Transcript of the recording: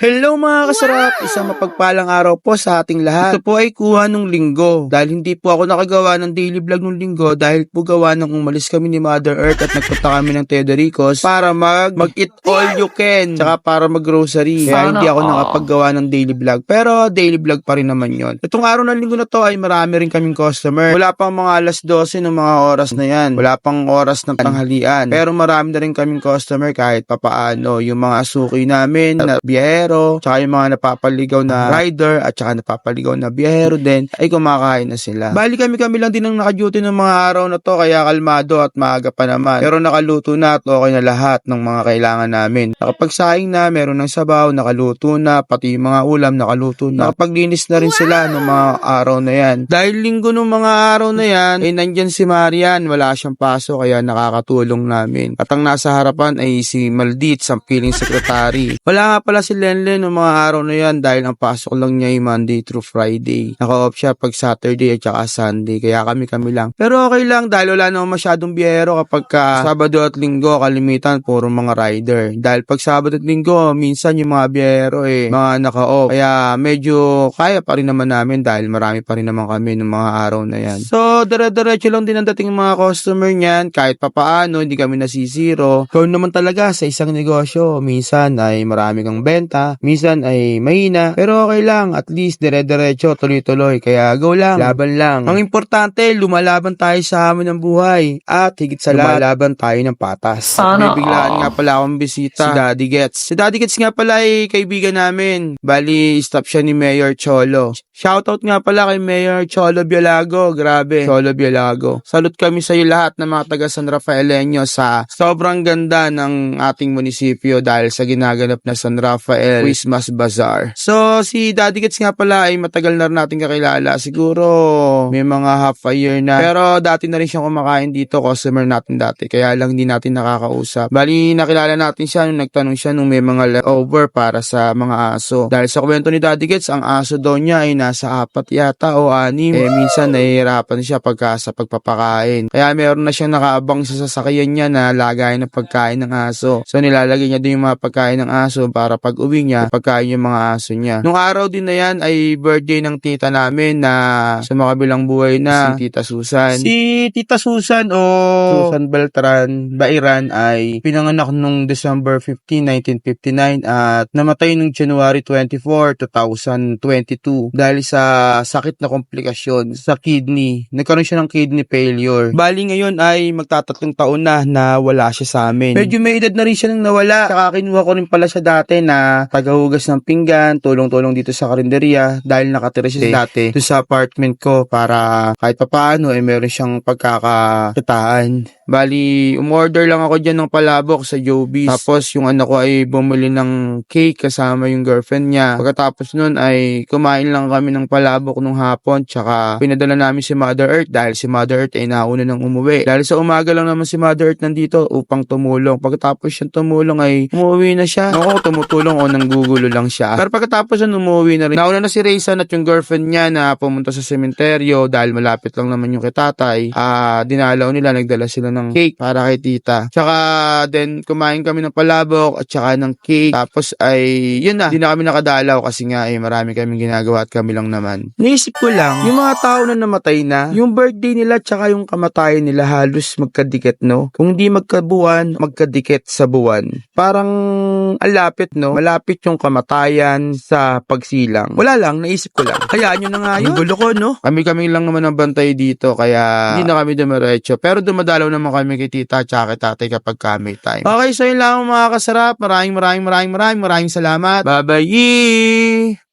Hello mga kasarap! Isang mapagpalang araw po sa ating lahat. Ito po ay kuha nung linggo. Dahil hindi po ako nakagawa ng daily vlog nung linggo dahil po gawa nang umalis kami ni Mother Earth at nagpunta kami ng Teodoricos para mag mag eat all you can tsaka para mag grocery. Kaya hindi ako nakapaggawa ng daily vlog. Pero daily vlog pa rin naman yon. Itong araw ng linggo na to ay marami rin kaming customer. Wala pang mga alas 12 ng mga oras na yan. Wala pang oras ng tanghalian. Pero marami na rin kaming customer kahit papaano. Yung mga suki namin na biyahero, tsaka yung mga napapaligaw na rider at tsaka napapaligaw na biyahero din ay kumakain na sila. Bali kami-kami lang din ang naka-duty ng mga araw na to kaya kalmado at maaga pa naman. Pero nakaluto na at okay na lahat ng mga kailangan namin. Nakapagsaing na, meron ng sabaw, nakaluto na, pati yung mga ulam nakaluto na. Nakapaglinis na rin sila ng mga araw na yan. Dahil linggo ng mga araw na yan, ay nandyan si Marian, wala siyang paso kaya nakakatulong namin. At ang nasa harapan ay si Maldit, ang piling secretary. Wala nga pala si Lenlen ng mga araw na yan dahil ang pasok lang niya ay Monday through Friday. Naka-off siya pag Saturday at saka Sunday, kaya kami-kami lang. Pero okay lang dahil wala naman masyadong biyero kapag ka Sabado at Linggo, kalimitan puro mga rider. Dahil pag Sabado at Linggo, minsan yung mga biyero eh, mga naka-off. Kaya medyo kaya pa rin naman namin dahil marami pa rin naman kami ng mga araw na yan. So, dire-diretso lang din ang dating ng mga customer niyan. Kahit papaano, hindi kami nasisiro. Ikaw naman talaga sa isang negosyo. Minsan ay marami kang benta, minsan ay mahina. Pero okay lang, at least dire-diretso, tuloy-tuloy. Kaya go lang, laban lang. Ang importante, lumalaban tayo sa hamon ng buhay. At higit sa lahat, lumalaban tayo ng patas. Sana Bibiglaan nga pala akong bisita si Daddy Gets. Si Daddy Gets nga pala ay kaibigan namin. Bali, stop siya ni Mayor Cholo. Shoutout nga pala kay Mayor Cholo Biolago. Grabe, Cholo Biolago. Salute kami sa iyo lahat ng mga taga San Rafaeleño sa sobrang ganda ng ating munisipyo dahil sa ginaganap na San Rafael Christmas Bazaar. So, si Daddy Gets nga pala ay matagal na rin natin kakilala. Siguro may mga half a year na. Pero dati na rin siyang kumakain dito. Customer natin dati. Kaya lang hindi natin nakakausap. Bali, nakilala natin siya nung nagtanong siya nung may mga leftover para sa mga aso. Dahil sa kwento ni Daddy Gets, ang aso daw niya ay nasa apat yata o anim. Eh, minsan nahihirapan siya pagka sa pagpapakain. Kaya meron na siyang nakaabang sa sasakyan niya na lagayan ng pagkain ng aso. So, nilalagay niya din yung mga pagkain ng aso para pag uwi niya, pagkain yung mga aso niya. Nung araw din na yan ay birthday ng tita namin na sa makabilang buhay na si Tita Susan. Si Tita Susan o Susan Beltran Bairan ay pinanganak nung December 15, 1959 at namatay nung January 24, 2022 dahil sa sakit na komplikasyon sa kidney. Nagkaroon siya ng kidney failure. Bali ngayon ay magtatatlong taon na na wala siya sa amin. Medyo may edad na rin siya nang nawala. Saka kinuha ko rin pala siya dati na tagahugas ng pinggan, tulong-tulong dito sa karinderya dahil nakatira siya dati doon sa apartment ko para kahit papaano eh meron siyang pagkakakitaan. Bali, umorder lang ako dyan ng palabok sa Joby's. Tapos yung anak ko ay bumili ng cake kasama yung girlfriend niya. Pagkatapos nun ay kumain lang kami ng palabok nung hapon. Tsaka pinadala namin si Mother Earth dahil si Mother Earth ay nauna nang umuwi. Dahil sa umaga lang naman si Mother Earth nandito upang tumulong. Pagkatapos siyang tumulong ay umuwi na siya. Ako, tumutulong o nanggugulo lang siya. Pero pagkatapos nun umuwi na rin. Nauna na si Raysan at yung girlfriend niya na pumunta sa sementeryo dahil malapit lang naman yung kay tatay. Ah, dinalaw nila, nagdala sila ng cake para kay tita. Tsaka then kumain kami ng palabok at tsaka ng cake. Tapos ay yun na, hindi na kami nakadalaw kasi nga eh marami kaming ginagawa at kami lang naman. Naisip ko lang, yung mga tao na namatay na, yung birthday nila tsaka yung kamatayan nila halos magkadikit no. Kung di magkabuwan, magkadikit sa buwan. Parang ang lapit no, malapit yung kamatayan sa pagsilang. Wala lang, naisip ko lang. Hayaan nyo na nga yun. Ang gulo ko no. Kami-kami lang naman ang bantay dito kaya hindi na kami dumiretso. Pero dumadalaw naman kami kay tita at kay tatay kapag kami time. Okay, so yun lang mga kasarap. Maraming maraming maraming maraming maraming salamat. Bye-bye!